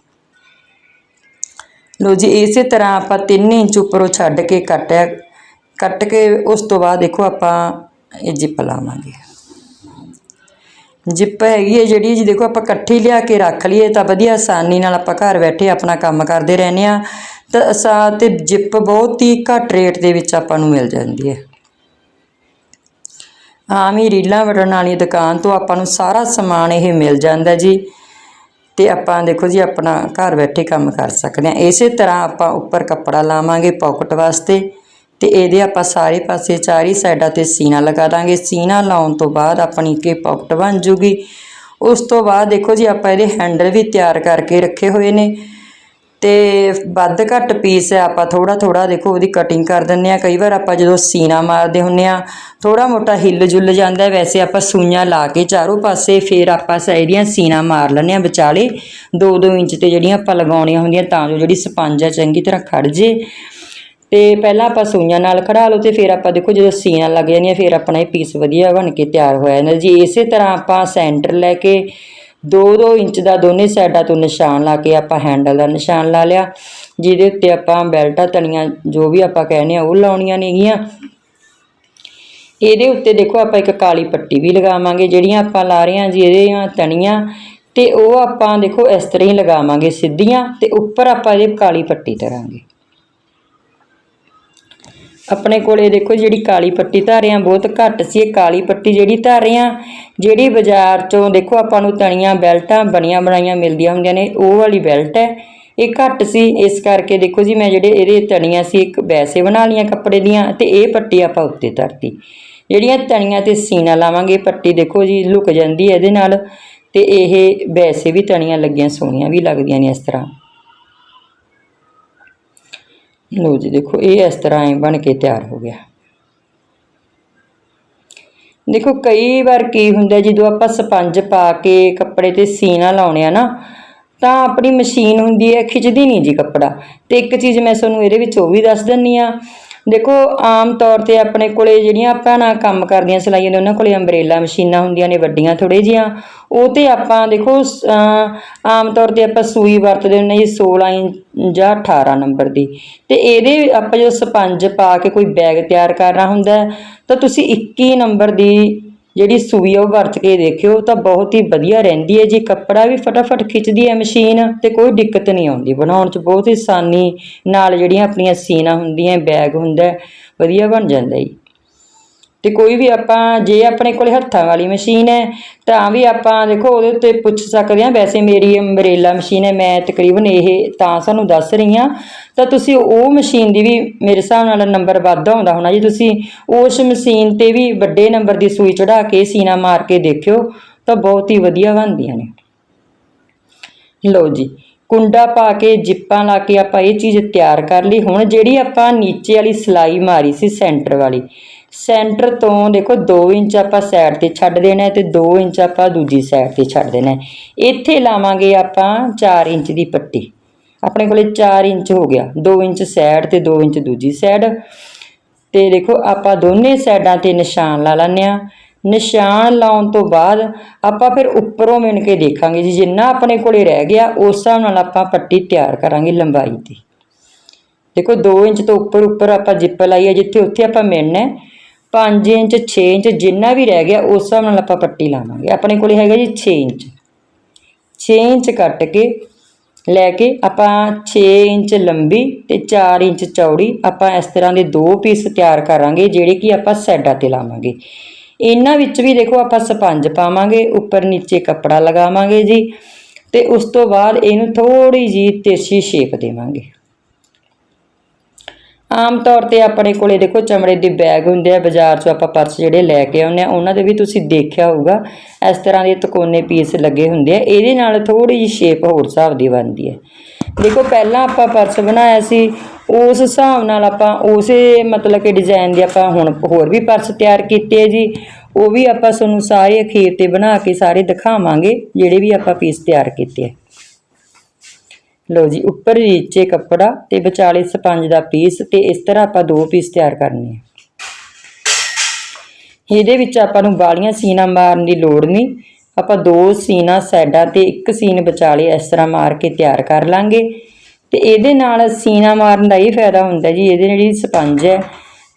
ਲੋ ਜੀ, ਇਸੇ ਤਰ੍ਹਾਂ ਆਪਾਂ 3 ਇੰਚ ਉੱਪਰੋਂ ਛੱਡ ਕੇ ਕੱਟਿਆ, ਕੱਟ ਕੇ ਉਸ ਤੋਂ ਬਾਅਦ ਦੇਖੋ ਆਪਾਂ ਇਹ ਜਿੱਪ ਲਾਵਾਂਗੇ। ਜਿੱਪ ਹੈਗੀ ਹੈ ਜਿਹੜੀ ਜੀ, ਦੇਖੋ ਆਪਾਂ ਇਕੱਠੀ ਲਿਆ ਕੇ ਰੱਖ ਲਈਏ ਤਾਂ ਵਧੀਆ, ਆਸਾਨੀ ਨਾਲ ਆਪਾਂ ਘਰ ਬੈਠੇ ਆਪਣਾ ਕੰਮ ਕਰਦੇ ਰਹਿੰਦੇ ਆ ਤਾਂ ਅਸਾ ਤੇ ਜਿੱਪ ਬਹੁਤ ਹੀ ਘੱਟ ਰੇਟ ਦੇ ਵਿੱਚ ਆਪਾਂ ਨੂੰ ਮਿਲ ਜਾਂਦੀ ਹੈ। ਆਮ ਹੀ ਰੀਲਾਂ ਵਟਣ ਵਾਲੀ ਦੁਕਾਨ ਤੋਂ ਆਪਾਂ ਨੂੰ ਸਾਰਾ ਸਮਾਨ ਇਹ ਮਿਲ ਜਾਂਦਾ ਜੀ। ਤੇ ਆਪਾਂ ਦੇਖੋ ਜੀ, ਆਪਣਾ ਘਰ ਬੈਠੇ ਕੰਮ ਕਰ ਸਕਦੇ ਹਾਂ। ਇਸੇ ਤਰ੍ਹਾਂ ਆਪਾਂ ਉੱਪਰ ਕੱਪੜਾ ਲਾਵਾਂਗੇ ਪਾਕਟ ਵਾਸਤੇ ਤੇ ਇਹਦੇ ਆਪਾਂ ਸਾਰੇ ਪਾਸੇ ਚਾਰੀ ਸਾਈਡਾਂ ਤੇ ਸੀਨਾ ਲਗਾ ਦਾਂਗੇ। ਸੀਨਾ ਲਾਉਣ ਤੋਂ ਬਾਅਦ ਆਪਣੀ ਕੇ ਪਾਕਟ ਬਣ ਜੂਗੀ। ਉਸ ਤੋਂ ਬਾਅਦ ਦੇਖੋ ਜੀ, ਆਪਾਂ ਇਹਦੇ ਹੈਂਡਲ ਵੀ ਤਿਆਰ ਕਰਕੇ ਰੱਖੇ ਹੋਏ ਨੇ। ਤੇ ਵੱਧ ਘੱਟ ਪੀਸ ਹੈ, ਆਪਾਂ ਥੋੜਾ ਥੋੜਾ ਦੇਖੋ ਉਹਦੀ ਕਟਿੰਗ ਕਰ ਦਿੰਨੇ ਆ ਕਈ ਵਾਰ ਆਪਾਂ ਜਦੋਂ ਸੀਨਾ ਮਾਰਦੇ ਹੁੰਨੇ ਆ ਥੋੜਾ ਮੋਟਾ ਹਿੱਲ ਜੁੱਲ ਜਾਂਦਾ ਵੈਸੇ ਆਪਾਂ ਸੂਈਆਂ ਲਾ ਕੇ ਚਾਰੋਂ ਪਾਸੇ ਫੇਰ ਆਪਾਂ ਸਾਈਡੀਆਂ ਸੀਨਾ ਮਾਰ ਲੈਂਦੇ ਆ ਵਿਚਾਲੇ। 2-2 ਇੰਚ ਤੇ ਜਿਹੜੀਆਂ ਆਪਾਂ ਲਗਾਉਣੀਆਂ ਹੁੰਦੀਆਂ, ਤਾਂ ਜੋ ਜਿਹੜੀ ਸਪੰਜ ਹੈ ਚੰਗੀ ਤਰ੍ਹਾਂ ਖੜ ਜੇ। ਤੇ ਪਹਿਲਾਂ ਆਪਾਂ ਸੂਈਆਂ ਨਾਲ ਖੜਾ ਲਓ ਤੇ ਫਿਰ ਆਪਾਂ ਦੇਖੋ ਜਦੋਂ ਸੀਨਾ ਲੱਗ ਜਾਂਦੀਆਂ, ਫਿਰ ਆਪਣਾ ਇਹ ਪੀਸ ਵਧੀਆ ਬਣ ਕੇ ਤਿਆਰ ਹੋਇਆ ਜਾਂਦਾ। ਜੀ ਇਸੇ ਤਰ੍ਹਾਂ ਆਪਾਂ ਸੈਂਟਰ ਲੈ ਕੇ 2-2 ਇੰਚ ਦਾ ਦੋਨੇ ਸਾਈਡਾਂ ਤੋਂ ਨਿਸ਼ਾਨ ਲਾ ਕੇ ਆਪਾਂ ਹੈਂਡਲ ਦਾ ਨਿਸ਼ਾਨ ਲਾ ਲਿਆ। ਜਿਹਦੇ ਉੱਤੇ ਆਪਾਂ ਬੈਲਟਾਂ, ਤਣੀਆਂ ਜੋ ਵੀ ਆਪਾਂ ਕਹਿੰਦੇ ਆ ਉਹ ਲਾਉਣੀਆਂ ਨੇਗੀਆਂ। ਇਹਦੇ ਉੱਤੇ ਦੇਖੋ ਆਪਾਂ ਇੱਕ ਕਾਲੀ ਪੱਟੀ ਵੀ ਲਗਾਵਾਂਗੇ, ਜਿਹੜੀਆਂ ਆਪਾਂ ਲਾ ਰਹੇ ਹਾਂ ਜੀ ਇਹਦੀਆਂ ਤਣੀਆਂ। ਤੇ ਉਹ ਆਪਾਂ ਦੇਖੋ ਇਸ ਤਰ੍ਹਾਂ ਹੀ ਲਗਾਵਾਂਗੇ ਸਿੱਧੀਆਂ ਤੇ ਉੱਪਰ ਆਪਾਂ ਇਹਦੇ ਕਾਲੀ ਪੱਟੀ ਧਰਾਂਗੇ। ਆਪਣੇ ਕੋਲੇ ਦੇਖੋ ਜਿਹੜੀ ਕਾਲੀ ਪੱਟੀ ਧਾਰਿਆਂ, ਬਹੁਤ ਘੱਟ ਸੀ ਇਹ ਕਾਲੀ ਪੱਟੀ ਜਿਹੜੀ ਧਾਰਿਆਂ, ਜਿਹੜੀ ਬਾਜ਼ਾਰ ਚੋਂ ਦੇਖੋ ਆਪਾਂ ਨੂੰ ਤਣੀਆਂ ਬੈਲਟਾਂ ਬਣੀਆਂ ਬਣਾਈਆਂ ਮਿਲਦੀਆਂ ਹੁੰਦੀਆਂ ਨੇ, ਉਹ ਵਾਲੀ ਬੈਲਟ ਹੈ। ਇਹ ਘੱਟ ਸੀ, ਇਸ ਕਰਕੇ ਦੇਖੋ ਜੀ ਮੈਂ ਜਿਹੜੇ ਇਹਦੇ ਤਣੀਆਂ ਸੀ, ਇੱਕ ਵੈਸੇ ਬਣਾ ਲਈਆਂ ਕੱਪੜੇ ਦੀਆਂ ਤੇ ਇਹ ਪੱਟੀ ਆਪਾਂ ਉੱਤੇ ਧਰਤੀ। ਜਿਹੜੀਆਂ ਤਣੀਆਂ ਤੇ ਸੀਨਾ ਲਾਵਾਂਗੇ ਪੱਟੀ ਦੇਖੋ ਜੀ ਲੁਕ ਜਾਂਦੀ ਹੈ ਇਹਦੇ ਨਾਲ ਤੇ ਇਹ ਵੈਸੇ ਵੀ ਤਣੀਆਂ ਲੱਗੀਆਂ, ਸੋਹਣੀਆਂ ਵੀ ਲੱਗਦੀਆਂ ਨੇ ਇਸ ਤਰ੍ਹਾਂ। ਲੋ ਜੀ, ਦੇਖੋ, ਇਹ ਇਸ ਤਰ੍ਹਾਂ ਐ ਬਣ ਕੇ ਤਿਆਰ ਹੋ ਗਿਆ। ਦੇਖੋ, ਕਈ ਵਾਰ ਕੀ ਹੁੰਦਾ, ਜਦੋਂ ਆਪਾਂ ਸਪੰਜ ਪਾ ਕੇ ਕੱਪੜੇ ਤੇ ਸੀਨਾ ਲਾਉਣੇ ਆ ਨਾ, ਤਾਂ ਆਪਣੀ ਮਸ਼ੀਨ ਹੁੰਦੀ ਹੈ, ਖਿੱਚਦੀ ਨਹੀਂ ਜੀ ਕੱਪੜਾ। ਤੇ ਇੱਕ ਚੀਜ਼ ਮੈਂ ਤੁਹਾਨੂੰ ਇਹਦੇ ਵਿੱਚ ਉਹ ਵੀ ਦੱਸ ਦਿੰਨੀ ਆ ਦੇਖੋ, ਆਮ ਤੌਰ ਤੇ ਆਪਣੇ ਕੋਲੇ ਜਿਹੜੀਆਂ ਆਪਾਂ ਨਾ ਕੰਮ ਕਰਦੀਆਂ ਸਿਲਾਈਆਂ ਦੇ ਉਹਨਾਂ ਕੋਲੇ ਅੰਬਰੇਲਾ ਮਸ਼ੀਨਾਂ ਹੁੰਦੀਆਂ ਨੇ, ਵੱਡੀਆਂ ਥੋੜੇ ਜੀਆਂ ਉਹ ਤੇ ਆਪਾਂ ਦੇਖੋ, ਸ- ਆਮ ਤੌਰ ਤੇ ਆਪਾਂ ਸੂਈ ਵਰਤਦੇ ਹੁੰਦੇ ਜੀ 16 ਇੰਚ ਜਾਂ 18 ਨੰਬਰ ਦੀ। ਤੇ ਇਹਦੇ ਆਪਾਂ ਜਦੋਂ ਸਪੰਜ ਪਾ ਕੇ ਕੋਈ ਬੈਗ ਤਿਆਰ ਕਰਨਾ ਹੁੰਦਾ, ਤਾਂ ਤੁਸੀਂ 21 ਨੰਬਰ ਦੀ ਜਿਹੜੀ ਸੂਈ ਆ ਉਹ ਵਰਤ ਕੇ ਦੇਖਿਓ ਤਾਂ ਬਹੁਤ ਹੀ ਵਧੀਆ ਰਹਿੰਦੀ ਹੈ। ਜੀ ਕੱਪੜਾ ਵੀ ਫਟਾਫਟ ਖਿੱਚਦੀ ਹੈ ਮਸ਼ੀਨ, ਤੇ ਕੋਈ ਦਿੱਕਤ ਨਹੀਂ ਆਉਂਦੀ। ਬਣਾਉਣ 'ਚ ਬਹੁਤ ਹੀ ਆਸਾਨੀ ਨਾਲ ਜਿਹੜੀਆਂ ਆਪਣੀਆਂ ਸੀਨਾ ਹੁੰਦੀਆਂ, ਬੈਗ ਹੁੰਦਾ, ਵਧੀਆ ਬਣ ਜਾਂਦਾ ਜੀ। ਤੇ ਕੋਈ ਵੀ ਆਪਾਂ, ਜੇ ਆਪਣੇ ਕੋਲੇ ਹੱਥਾਂ ਵਾਲੀ ਮਸ਼ੀਨ ਹੈ, ਤਾਂ ਵੀ ਆਪਾਂ ਦੇਖੋ ਉਹਦੇ ਉੱਤੇ ਪੁੱਛ ਸਕਦੇ ਹਾਂ, ਵੈਸੇ ਮੇਰੀ ਅੰਬਰੇਲਾ ਮਸ਼ੀਨ ਹੈ, ਮੈਂ ਤਕਰੀਬਨ ਇਹ ਤਾਂ ਸਾਨੂੰ ਦੱਸ ਰਹੀ ਹਾਂ। ਤਾਂ ਤੁਸੀਂ ਉਹ ਮਸ਼ੀਨ ਦੀ ਵੀ ਮੇਰੇ ਹਿਸਾਬ ਨਾਲ ਨੰਬਰ ਵੱਧ ਆਉਂਦਾ ਹੋਣਾ ਜੀ। ਤੁਸੀਂ ਉਸ ਮਸ਼ੀਨ ਤੇ ਵੀ ਵੱਡੇ ਨੰਬਰ ਦੀ ਸੂਈ ਚੜਾ ਕੇ ਸੀਨਾ ਮਾਰ ਕੇ ਦੇਖਿਓ, ਤਾਂ ਬਹੁਤ ਹੀ ਵਧੀਆ ਬਣਦੀਆਂ ਨੇ। ਲਓ ਜੀ, ਕੁੰਡਾ ਪਾ ਕੇ, ਜਿੱਪਾਂ ਲਾ ਕੇ ਆਪਾਂ ਇਹ ਚੀਜ਼ ਤਿਆਰ ਕਰ ਲਈ। ਹੁਣ ਜਿਹੜੀ ਆਪਾਂ ਨੀਚੇ ਵਾਲੀ ਸਲਾਈ ਮਾਰੀ ਸੀ, ਸੈਂਟਰ ਵਾਲੀ ਸੈਂਟਰ ਤੋਂ ਦੇਖੋ 2 ਇੰਚ ਆਪਾਂ ਸਾਈਡ ਤੇ ਛੱਡ ਦੇਣਾ ਹੈ ਤੇ 2 ਇੰਚ ਆਪਾਂ ਦੂਜੀ ਸਾਈਡ ਤੇ ਛੱਡ ਦੇਣਾ। ਇੱਥੇ ਲਾਵਾਂਗੇ ਆਪਾਂ 4 ਇੰਚ ਦੀ ਪੱਟੀ। ਆਪਣੇ ਕੋਲੇ 4 ਇੰਚ ਹੋ ਗਿਆ। 2 ਇੰਚ ਸਾਈਡ ਤੇ 2 ਇੰਚ ਦੂਜੀ ਸਾਈਡ ਤੇ ਦੇਖੋ ਆਪਾਂ ਦੋਨੇ ਸਾਈਡਾਂ ਤੇ ਨਿਸ਼ਾਨ ਲਾ ਲੈਂਦੇ ਆ ਨਿਸ਼ਾਨ ਲਾਉਣ ਤੋਂ ਬਾਅਦ ਆਪਾਂ ਫਿਰ ਉੱਪਰੋਂ ਮਿਣ ਕੇ ਦੇਖਾਂਗੇ ਜੀ। ਜਿੰਨਾ ਆਪਣੇ ਕੋਲੇ ਰਹਿ ਗਿਆ, ਉਸ ਹਿਸਾਬ ਨਾਲ ਆਪਾਂ ਪੱਟੀ ਤਿਆਰ ਕਰਾਂਗੇ ਲੰਬਾਈ ਦੀ ਦੇਖੋ 2 ਇੰਚ ਤੋਂ ਉੱਪਰ ਉੱਪਰ ਆਪਾਂ ਜਿੱਪ ਲਾਈ ਹੈ, ਜਿੱਥੇ ਉੱਥੇ ਆਪਾਂ ਮਿਣਨਾ 5 ਇੰਚ 6 ਇੰਚ ਜਿੰਨਾ ਵੀ ਰਹਿ ਗਿਆ, ਉਸ ਹਿਸਾਬ ਨਾਲ ਆਪਾਂ ਪੱਟੀ ਲਾਵਾਂਗੇ। ਆਪਣੇ ਕੋਲ ਹੈਗਾ ਜੀ 6 ਇੰਚ। 6 ਇੰਚ ਕੱਟ ਕੇ ਲੈ ਕੇ ਆਪਾਂ 6 ਇੰਚ ਲੰਬੀ ਤੇ 4 ਇੰਚ ਚੌੜੀ ਆਪਾਂ ਇਸ ਤਰ੍ਹਾਂ ਦੇ ਦੋ ਪੀਸ ਤਿਆਰ ਕਰਾਂਗੇ, ਜਿਹੜੇ ਕਿ ਆਪਾਂ ਸਾਈਡਾਂ ਤੇ ਲਾਵਾਂਗੇ। ਇਹਨਾਂ ਵਿੱਚ ਵੀ ਦੇਖੋ ਆਪਾਂ ਸਪੰਜ ਪਾਵਾਂਗੇ, ਉੱਪਰ ਨੀਚੇ ਕੱਪੜਾ ਲਗਾਵਾਂਗੇ ਜੀ ਤੇ ਉਸ ਤੋਂ ਬਾਅਦ ਇਹਨੂੰ ਥੋੜੀ ਜੀ ਤੇਜ਼ੀ ਸ਼ੇਪ ਦੇਵਾਂਗੇ। ਆਮ ਤੌਰ ਤੇ ਆਪਣੇ ਕੋਲੇ ਦੇਖੋ ਚਮੜੇ ਦੇ ਬੈਗ ਹੁੰਦੇ ਆ, ਬਾਜ਼ਾਰ 'ਚੋਂ ਆਪਾਂ ਪਰਸ ਜਿਹੜੇ ਲੈ ਕੇ ਆਉਂਦੇ ਆ, ਉਹਨਾਂ ਦੇ ਵੀ ਤੁਸੀਂ ਦੇਖਿਆ ਹੋਊਗਾ, ਇਸ ਤਰ੍ਹਾਂ ਦੇ ਤਕੋਨੇ ਪੀਸ ਲੱਗੇ ਹੁੰਦੇ ਆ, ਇਹਦੇ ਨਾਲ ਥੋੜੀ ਜਿਹੀ ਸ਼ੇਪ ਹੋਰ ਹਿਸਾਬ ਦੀ ਬਣਦੀ ਹੈ। ਦੇਖੋ ਪਹਿਲਾਂ ਆਪਾਂ ਪਰਸ ਬਣਾਇਆ ਸੀ, ਉਸ ਹਿਸਾਬ ਨਾਲ ਆਪਾਂ ਉਸੇ ਮਤਲਬ ਕਿ ਡਿਜ਼ਾਈਨ ਦੇ ਆਪਾਂ ਹੁਣ ਹੋਰ ਵੀ ਪਰਸ ਤਿਆਰ ਕੀਤੇ ਆ ਜੀ, ਉਹ ਵੀ ਆਪਾਂ ਤੁਹਾਨੂੰ ਸਾਰੇ ਅਖੀਰ ਤੇ ਬਣਾ ਕੇ ਸਾਰੇ ਦਿਖਾਵਾਂਗੇ, ਜਿਹੜੇ ਵੀ ਆਪਾਂ ਪੀਸ ਤਿਆਰ ਕੀਤੇ ਆ। ਲਓ ਜੀ, ਉੱਪਰ ਨੀਚੇ ਕੱਪੜਾ ਤੇ ਵਿਚਾਲੇ ਸਪੰਜ ਦਾ ਪੀਸ ਤੇ ਇਸ ਤਰ੍ਹਾਂ ਆਪਾਂ ਦੋ ਪੀਸ ਤਿਆਰ ਕਰਨੇ ਆ। ਇਹਦੇ ਵਿੱਚ ਆਪਾਂ ਨੂੰ ਬਾਲੀਆਂ ਸੀਨਾ ਮਾਰਨ ਦੀ ਲੋੜ ਨਹੀਂ। ਆਪਾਂ ਦੋ ਸੀਨਾ ਸਾਈਡਾਂ ਤੇ ਇੱਕ ਸੀਨ ਵਿਚਾਲੇ ਇਸ ਤਰ੍ਹਾਂ ਮਾਰ ਕੇ ਤਿਆਰ ਕਰ ਲਾਂਗੇ। ਤੇ ਇਹਦੇ ਨਾਲ ਸੀਨਾ ਮਾਰਨ ਦਾ ਇਹ ਫਾਇਦਾ ਹੁੰਦਾ ਜੀ, ਇਹਦੇ ਜਿਹੜੀ ਸਪੰਜ ਹੈ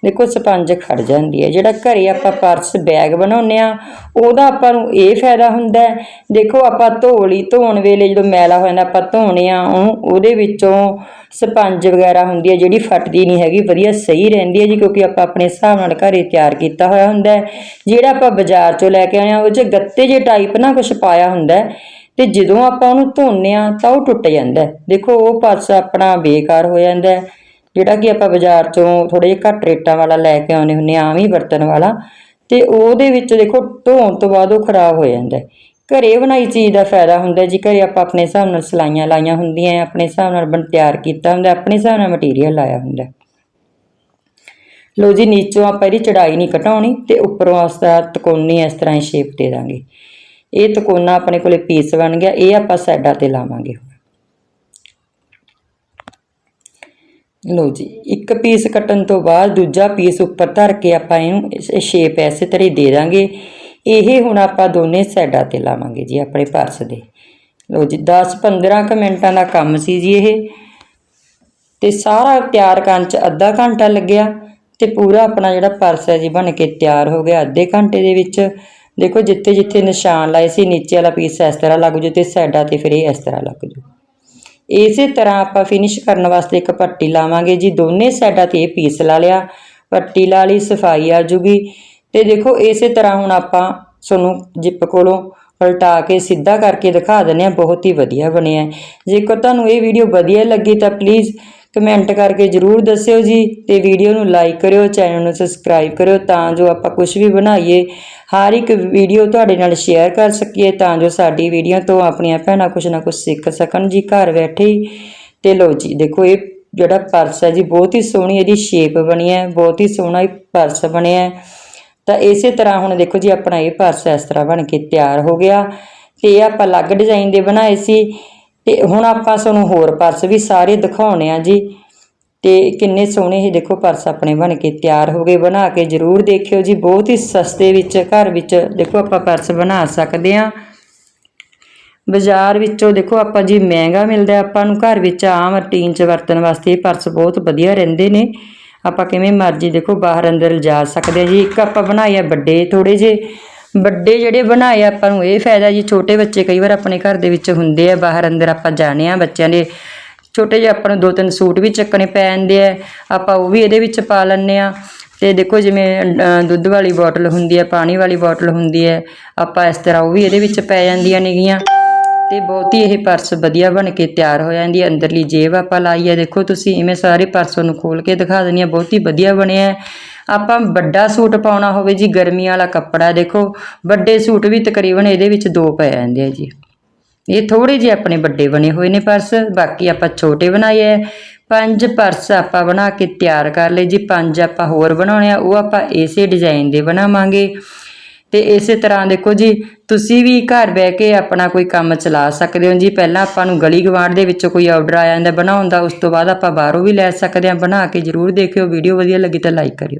ਦੇਖੋ ਸਪੰਜ ਖੜ ਜਾਂਦੀ ਹੈ। ਜਿਹੜਾ ਘਰੇ ਆਪਾਂ ਪਰਸ, ਬੈਗ ਬਣਾਉਂਦੇ ਆ ਉਹਦਾ ਆਪਾਂ ਨੂੰ ਇਹ ਫਾਇਦਾ ਹੁੰਦਾ ਦੇਖੋ ਆਪਾਂ ਧੋਲੀ, ਧੋਣ ਵੇਲੇ ਜਦੋਂ ਮੈਲਾ ਹੋ ਜਾਂਦਾ, ਆਪਾਂ ਧੋਣੇ ਆ ਉਹਨੂੰ ਉਹਦੇ ਵਿੱਚੋਂ ਸਪੰਜ ਵਗੈਰਾ ਹੁੰਦੀ ਹੈ, ਜਿਹੜੀ ਫਟਦੀ ਨਹੀਂ ਹੈਗੀ, ਵਧੀਆ ਸਹੀ ਰਹਿੰਦੀ ਹੈ ਜੀ, ਕਿਉਂਕਿ ਆਪਾਂ ਆਪਣੇ ਹਿਸਾਬ ਨਾਲ ਘਰੇ ਤਿਆਰ ਕੀਤਾ ਹੋਇਆ ਹੁੰਦਾ ਜਿਹੜਾ ਆਪਾਂ ਬਾਜ਼ਾਰ ਚੋਂ ਲੈ ਕੇ ਆਏ ਆ ਉਹ 'ਚ ਗੱਤੇ ਜੇ ਟਾਈਪ ਨਾ ਕੁਝ ਪਾਇਆ ਹੁੰਦਾ ਹੈ, ਤੇ ਜਦੋਂ ਆਪਾਂ ਉਹਨੂੰ ਧੋਨੇ ਆ ਤਾਂ ਉਹ ਟੁੱਟ ਜਾਂਦਾ ਦੇਖੋ ਉਹ ਪਰਸ ਆਪਣਾ ਬੇਕਾਰ ਹੋ ਜਾਂਦਾ ਜਿਹੜਾ ਕਿ ਆਪਾਂ ਬਾਜ਼ਾਰ ਚੋਂ ਥੋੜੇ ਜਿਹਾ ਘੱਟ ਰੇਟਾਂ ਵਾਲਾ ਲੈ ਕੇ ਆਉਂਦੇ ਹੁੰਨੇ ਆ ਆਮ ਹੀ ਵਰਤਣ ਵਾਲਾ ਤੇ ਉਹਦੇ ਵਿੱਚ ਦੇਖੋ, ਧੋਣ ਤੋਂ ਬਾਅਦ ਉਹ ਖਰਾਬ ਹੋ ਜਾਂਦਾ ਹੈ। ਘਰੇ ਬਣਾਈ ਚੀਜ਼ ਦਾ ਫਾਇਦਾ ਹੁੰਦਾ ਜੀ, ਘਰੇ ਆਪਾਂ ਆਪਣੇ ਹਿਸਾਬ ਨਾਲ ਸਲਾਈਆਂ ਲਾਈਆਂ ਹੁੰਦੀਆਂ ਆਪਣੇ ਹਿਸਾਬ ਨਾਲ ਬਣ ਤਿਆਰ ਕੀਤਾ ਹੁੰਦਾ ਆਪਣੇ ਹਿਸਾਬ ਨਾਲ ਮਟੀਰੀਅਲ ਲਾਇਆ ਹੁੰਦਾ ਹੈ। ਲੋ ਜੀ, ਨੀਚੋਂ ਆਪਾਂ ਇਹਦੀ ਚੜਾਈ ਨਹੀਂ ਘਟਾਉਣੀ ਤੇ ਉੱਪਰੋਂ ਆਸਤਾ ਤਕੋਨੀ ਇਸ ਤਰ੍ਹਾਂ ਹੀ ਸ਼ੇਪ ਦੇ ਦਾਂਗੇ ਇਹ ਤਕੋਨਾ ਆਪਣੇ ਕੋਲੇ ਪੀਸ ਬਣ ਗਿਆ, ਇਹ ਆਪਾਂ ਸਾਈਡਾਂ ਤੇ ਲਾਵਾਂਗੇ ਲਓ ਜੀ, ਇੱਕ ਪੀਸ ਕੱਟਣ ਤੋਂ ਬਾਅਦ ਦੂਜਾ ਪੀਸ ਉੱਪਰ ਧਰ ਕੇ ਆਪਾਂ ਇਹਨੂੰ ਸ਼ੇਪ ਐਸੇ ਤਰ੍ਹਾਂ ਹੀ ਦੇ ਦਾਂਗੇ। ਇਹ ਹੁਣ ਆਪਾਂ ਦੋਨੇ ਸਾਈਡਾਂ ਤੇ ਲਾਵਾਂਗੇ ਜੀ, ਆਪਣੇ ਪਰਸ ਦੇ। ਲਓ ਜੀ 10-15 ਕੁ ਮਿੰਟਾਂ ਦਾ ਕੰਮ ਸੀ ਜੀ ਇਹ। ਤੇ ਸਾਰਾ ਤਿਆਰ ਕਰਨ ਚ ਅੱਧਾ ਘੰਟਾ ਲੱਗਿਆ ਤੇ ਪੂਰਾ ਆਪਣਾ ਜਿਹੜਾ ਪਰਸ ਹੈ ਜੀ ਬਣ ਕੇ ਤਿਆਰ ਹੋ ਗਿਆ ਅੱਧੇ ਘੰਟੇ ਦੇ ਵਿੱਚ। ਦੇਖੋ ਜਿੱਥੇ ਜਿੱਥੇ ਨਿਸ਼ਾਨ ਲਾਏ ਸੀ, ਨੀਚੇ ਵਾਲਾ ਪੀਸ ਇਸ ਤਰ੍ਹਾਂ ਲੱਗ ਜੂ ਤੇ ਸਾਈਡਾਂ ਤੇ ਫਿਰ ਇਹ ਇਸ ਤਰ੍ਹਾਂ ਲੱਗ ਜੂ। ਇਸੇ ਤਰ੍ਹਾਂ ਆਪਾਂ ਫਿਨਿਸ਼ ਕਰਨ ਵਾਸਤੇ ਇੱਕ ਪੱਟੀ ਲਾਵਾਂਗੇ ਜੀ। ਦੋਨੇ ਸਾਈਡਾਂ ਤੇ ਇਹ ਪੀਸ ਲਾ ਲਿਆ। ਪੱਟੀ ਲਾ ਲਈ, ਸਫ਼ਾਈ ਆ ਜੂਗੀ। ਤੇ ਦੇਖੋ, ਇਸੇ ਤਰ੍ਹਾਂ ਹੁਣ ਆਪਾਂ ਤੁਹਾਨੂੰ ਜਿੱਪ ਕੋਲੋਂ ਪਲਟਾ ਕੇ ਸਿੱਧਾ ਕਰਕੇ ਦਿਖਾ ਦਿੰਦੇ ਆ ਬਹੁਤ ਹੀ ਵਧੀਆ ਬਣਿਆ ਜੇਕਰ ਤੁਹਾਨੂੰ ਇਹ ਵੀਡੀਓ ਵਧੀਆ ਲੱਗੀ ਤਾਂ ਪਲੀਜ਼ ਕਮੈਂਟ ਕਰਕੇ ਜਰੂਰ ਦੱਸਿਓ ਜੀ ਤੇ ਵੀਡੀਓ ਨੂੰ ਲਾਈਕ ਕਰਿਓ, ਚੈਨਲ ਨੂੰ ਸਬਸਕ੍ਰਾਈਬ ਕਰਿਓ ਤਾਂ ਜੋ ਆਪਾਂ ਕੁਝ ਵੀ ਬਣਾਈਏ, ਹਰ ਇੱਕ ਵੀਡੀਓ ਤੁਹਾਡੇ ਨਾਲ ਸ਼ੇਅਰ ਕਰ ਸਕੀਏ ਤਾਂ ਜੋ ਸਾਡੀ ਵੀਡੀਓ ਤੋਂ ਆਪਣੀਆਂ ਭੈਣਾਂ ਕੁਝ ਨਾ ਕੁਝ ਸਿੱਖ ਸਕਣ ਜੀ, ਘਰ ਬੈਠੇ ਹੀ। ਤੇ ਲੋ ਜੀ, ਦੇਖੋ ਇਹ ਜਿਹੜਾ ਪਰਸ ਹੈ ਜੀ, ਬਹੁਤ ਹੀ ਸੋਹਣੀ ਇਹਦੀ ਸ਼ੇਪ ਬਣੀ ਹੈ, ਬਹੁਤ ਹੀ ਸੋਹਣਾ ਇਹ ਪਰਸ ਬਣਿਆ ਹੈ। ਤਾਂ ਇਸੇ ਤਰ੍ਹਾਂ ਹੁਣ ਦੇਖੋ ਜੀ, ਆਪਣਾ ਇਹ ਪਰਸ ਇਸ ਤਰ੍ਹਾਂ ਬਣ ਕੇ ਤਿਆਰ ਹੋ ਗਿਆ ਤੇ ਇਹ ਆਪਾਂ ਅਲੱਗ ਡਿਜ਼ਾਈਨ ਦੇ ਬਣਾਏ ਸੀ। ਤੇ ਹੁਣ ਆਪਾਂ ਤੁਹਾਨੂੰ ਹੋਰ ਪਰਸ ਵੀ ਸਾਰੇ ਦਿਖਾਉਣੇ ਆ ਜੀ। ਤੇ ਕਿੰਨੇ ਸੋਹਣੇ ਇਹ ਦੇਖੋ ਪਰਸ ਆਪਣੇ ਬਣ ਕੇ ਤਿਆਰ ਹੋ ਗਏ। ਬਣਾ ਕੇ ਜਰੂਰ ਦੇਖਿਓ ਜੀ। ਬਹੁਤ ਹੀ ਸਸਤੇ ਵਿੱਚ, ਘਰ ਵਿੱਚ ਦੇਖੋ ਆਪਾਂ ਪਰਸ ਬਣਾ ਸਕਦੇ ਆ। ਬਾਜ਼ਾਰ ਵਿੱਚੋਂ ਦੇਖੋ ਆਪਾਂ ਜੀ, ਮਹਿੰਗਾ ਮਿਲਦਾ ਆਪਾਂ ਨੂੰ ਘਰ ਵਿੱਚ ਆਮ ਰੂਟੀਨ 'ਚ ਵਰਤਣ ਵਾਸਤੇ ਇਹ ਪਰਸ ਬਹੁਤ ਵਧੀਆ ਰਹਿੰਦੇ ਨੇ। ਆਪਾਂ ਕਿਵੇਂ ਮਰਜ਼ੀ ਦੇਖੋ ਬਾਹਰ ਅੰਦਰ ਲਿਜਾ ਸਕਦੇ ਆ ਜੀ। ਇੱਕ ਆਪਾਂ ਬਣਾਏ ਆ ਵੱਡੇ ਥੋੜੇ ਜੇ ਵੱਡੇ ਜਿਹੜੇ ਬਣਾਏ ਆਪਾਂ ਨੂੰ ਇਹ ਫਾਇਦਾ ਜੀ, ਛੋਟੇ ਬੱਚੇ ਕਈ ਵਾਰ ਆਪਣੇ ਘਰ ਦੇ ਵਿੱਚ ਹੁੰਦੇ ਆ, ਬਾਹਰ ਅੰਦਰ ਆਪਾਂ ਜਾਣੇ ਆ ਬੱਚਿਆਂ ਦੇ। ਛੋਟੇ ਜਿਹੇ ਆਪਾਂ ਨੂੰ ਦੋ ਤਿੰਨ ਸੂਟ ਵੀ ਚੱਕਣੇ ਪੈ ਜਾਂਦੇ ਆ, ਆਪਾਂ ਉਹ ਵੀ ਇਹਦੇ ਵਿੱਚ ਪਾ ਲੈਂਦੇ ਆ। ਤੇ ਦੇਖੋ ਜਿਵੇਂ ਦੁੱਧ ਵਾਲੀ ਬੋਟਲ ਹੁੰਦੀ ਹੈ ਪਾਣੀ ਵਾਲੀ ਬੋਟਲ ਹੁੰਦੀ ਹੈ ਆਪਾਂ ਇਸ ਤਰ੍ਹਾਂ ਉਹ ਵੀ ਇਹਦੇ ਵਿੱਚ ਪੈ ਜਾਂਦੀਆਂ ਨੇਗੀਆਂ। ਤੇ ਬਹੁਤ ਹੀ ਇਹ ਪਰਸ ਵਧੀਆ ਬਣ ਕੇ ਤਿਆਰ ਹੋ ਜਾਂਦੀ ਹੈ ਅੰਦਰਲੀ ਜੇਬ ਆਪਾਂ ਲਾਈ ਹੈ ਦੇਖੋ ਤੁਸੀਂ, ਇਵੇਂ ਸਾਰੇ ਪਰਸ ਨੂੰ ਖੋਲ ਕੇ ਦਿਖਾ ਦਿੰਦੀ ਹਾਂ ਬਹੁਤ ਹੀ ਵਧੀਆ ਬਣਿਆ। ਆਪਾਂ ਵੱਡਾ ਸੂਟ ਪਾਉਣਾ ਹੋਵੇ ਜੀ, ਗਰਮੀ ਵਾਲਾ ਕੱਪੜਾ ਦੇਖੋ, ਵੱਡੇ ਸੂਟ ਵੀ ਤਕਰੀਬਨ ਇਹਦੇ ਵਿੱਚ ਦੋ ਪੈ ਜਾਂਦੇ ਆ ਜੀ। ਇਹ ਥੋੜੇ ਜਿਹੇ ਆਪਣੇ ਵੱਡੇ ਬਣੇ ਹੋਏ ਨੇ ਪਰਸ, ਬਾਕੀ ਆਪਾਂ ਛੋਟੇ ਬਣਾਏ ਐ ਪੰਜ ਪਰਸ ਆਪਾਂ ਬਣਾ ਕੇ ਤਿਆਰ ਕਰ ਲਏ ਜੀ, ਪੰਜ ਆਪਾਂ ਹੋਰ ਬਣਾਉਣੇ ਆ, ਉਹ ਆਪਾਂ ਇਸੇ ਡਿਜ਼ਾਈਨ ਦੇ ਬਣਾਵਾਂਗੇ। ਤੇ ਇਸੇ ਤਰ੍ਹਾਂ ਦੇਖੋ ਜੀ, ਤੁਸੀਂ ਵੀ ਘਰ ਬਹਿ ਕੇ ਆਪਣਾ ਕੋਈ ਕੰਮ ਚਲਾ ਸਕਦੇ ਹੋ ਜੀ। ਪਹਿਲਾਂ ਆਪਾਂ ਨੂੰ ਗਲੀ ਗਵਾਂਢ ਦੇ ਵਿੱਚੋਂ ਕੋਈ ਆਰਡਰ ਆ ਜਾਂਦਾ, ਬਣਾਉਣ ਦਾ, ਉਸ ਤੋਂ ਬਾਅਦ ਆਪਾਂ ਬਾਹਰੋਂ ਵੀ ਲੈ ਸਕਦੇ ਹਾਂ। ਬਣਾ ਕੇ ਜਰੂਰ ਦੇਖਿਓ, ਵੀਡੀਓ ਵਧੀਆ ਲੱਗੀ ਤਾਂ ਲਾਈਕ ਕਰਿਓ।